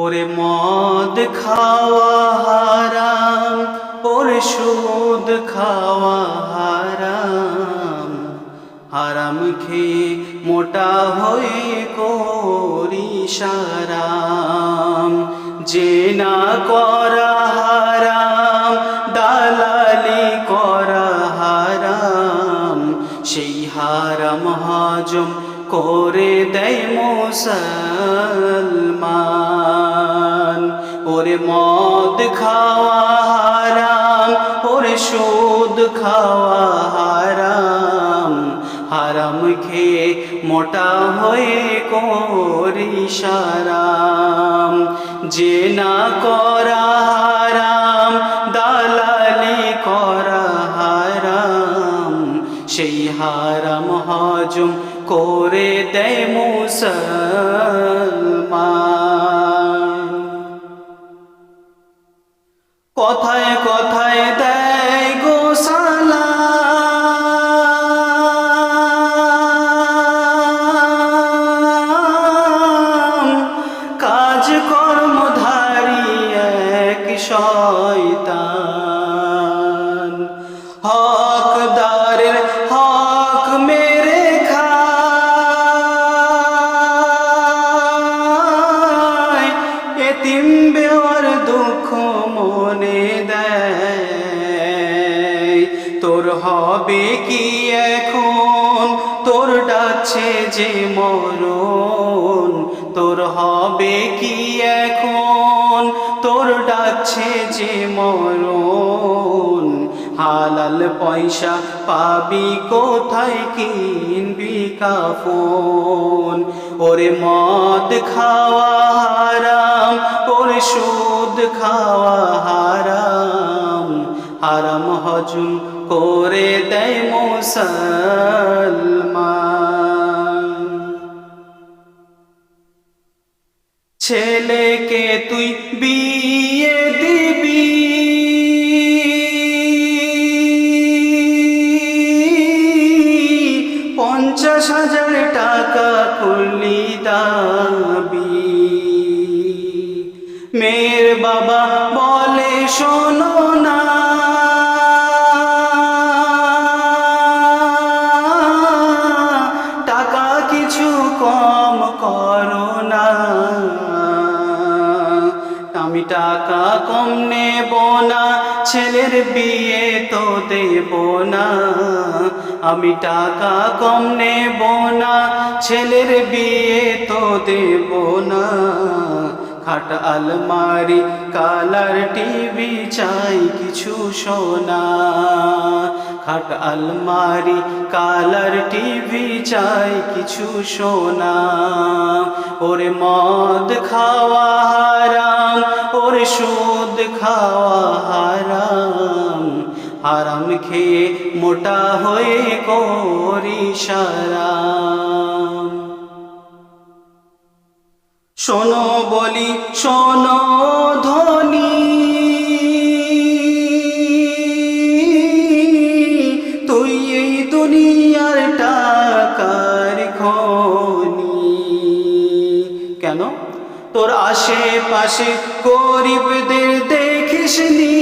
ওরে মদ খাওয়া হারাম, ওরে সুদ খাওয়া হারাম। হারাম খেয়ে মোটা হয়ে করি সারাম যে না করা হারাম, দালালি করা হারাম। সেই হারাম হজম করে দেয় মুসলমান। ওরে মদ খাওয়া হারাম, ওরে সুদ খাওয়া হারাম। হারাম খেয়ে মোটা হয়ে করি সারাম। যে না করা হারাম, দালালি করা হারাম। সেই হারাম হজম করে দেয় মুসলমান শয়তান। হকদারের হক মেরে খায় এতিম বেওয়ার দুঃখ মনে দেয়। তোর হবে কি এখন? তোর ডাকছে যে মরণ। তোর হবে কি এখন? তোর ডাকছে যে মরণ, হালাল পয়সা পাবি কোথায় কিনবি কাফন? ওরে মদ খাওয়া হারাম, ওরে সুদ খাওয়া হারাম হারাম হজম করে দেয় মুসলমান। ছেলেকে তুই বিয়ে দিবি। পঞ্চাশ হাজার টাকা করলি দাবি। মেয়ের বাবা বলে শোনো টাকা কম নেব না, ছেলের বিয়ে তো দেব না। আমি টাকা কম নেব না, ছেলের বিয়ে তো দেব না। খাট আলমারি, কালার টিভি চাই কিছু সোনা। খাট আলমারি, কালার টিভি চাই কিছু সোনা। ওরে মদ খাওয়া হারাম, ওরে সুদ খাওয়া হারাম। হারাম খেয়ে মোটা হয়ে করি সারাম শোনো বলি, শোনো কেন? তোর আশেপাশে গরিবদের দেখিস নি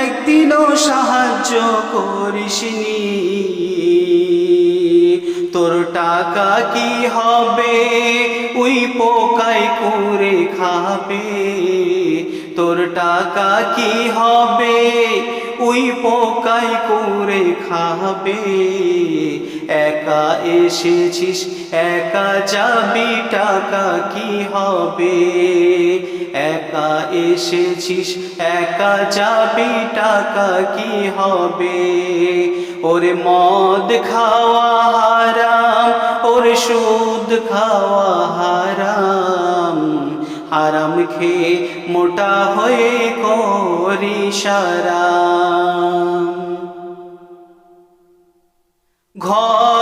একদিনও সাহায্য করিসনি। তোর টাকা কি হবে? ওই পোকাই করে খাবে। তোর টাকা কি হবে? ওই পোকাই করে খাবে। একা এসেছিস, একা যাবি, টাকা কি হবে? একা এসেছিস, একা যাবি, টাকা কি হবে? ওরে মদ খাওয়া হারাম, ওরে সুদ খাওয়া হারাম। হারাম খেয়ে মোটা হয়ে করি সারা। ঘর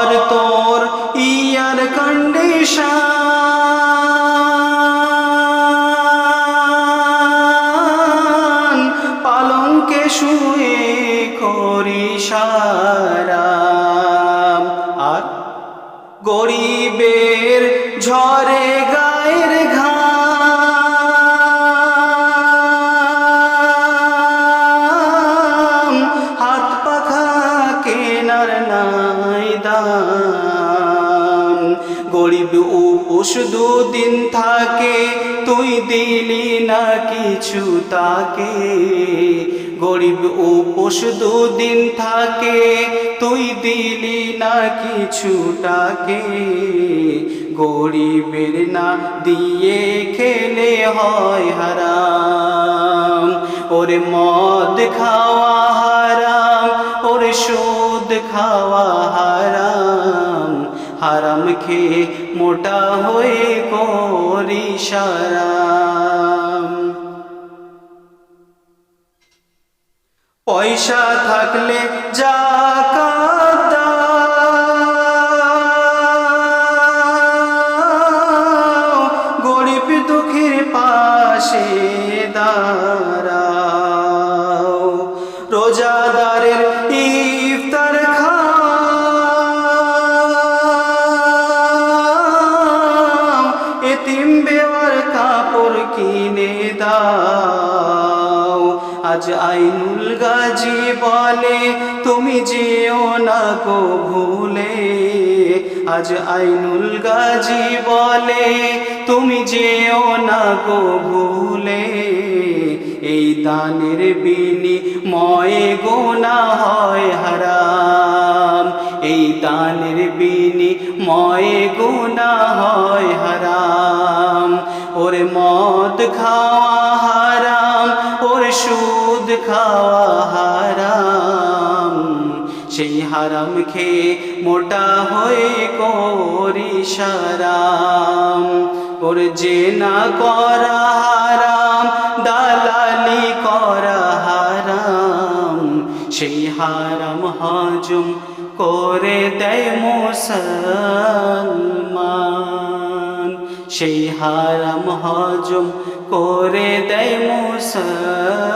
থাকে তুই দিলি না কিছু তাকে। গরিব উপোস দুদিন থাকে, তুই দিলি না কিছু তাকে। গরিবের না দিয়ে খেলে হয় হারাম। ওরে মদ খাওয়া হারাম, ওরে সুদ খাওয়া হারাম। হারাম খেয়ে মোটা হয়ে করি সারাম। পয়সা থাকলে জাকাত আজ আইনুল গাজী বলে, তুমি যেও না গো ভুলে। আজ আইনুল গাজী বলে, তুমি যেও না গো ভুলে। এই দানের বিনি ময়ে গোনা হয় হারাম। এই দানের বিনি ময়ে গোনা হয় হারাম। ওরে মদ খাওয়া হারাম, ওরে সুদ খাওয়া হারাম। সেই হারাম খেয়ে মোটা হয়ে করি সারাম। ওর যে না করা হারাম, দালালি করা হারাম। সেই হারাম হজম করে দেয় মুসলমান। সেই হারাম হজম করে দেয় মুসলমান।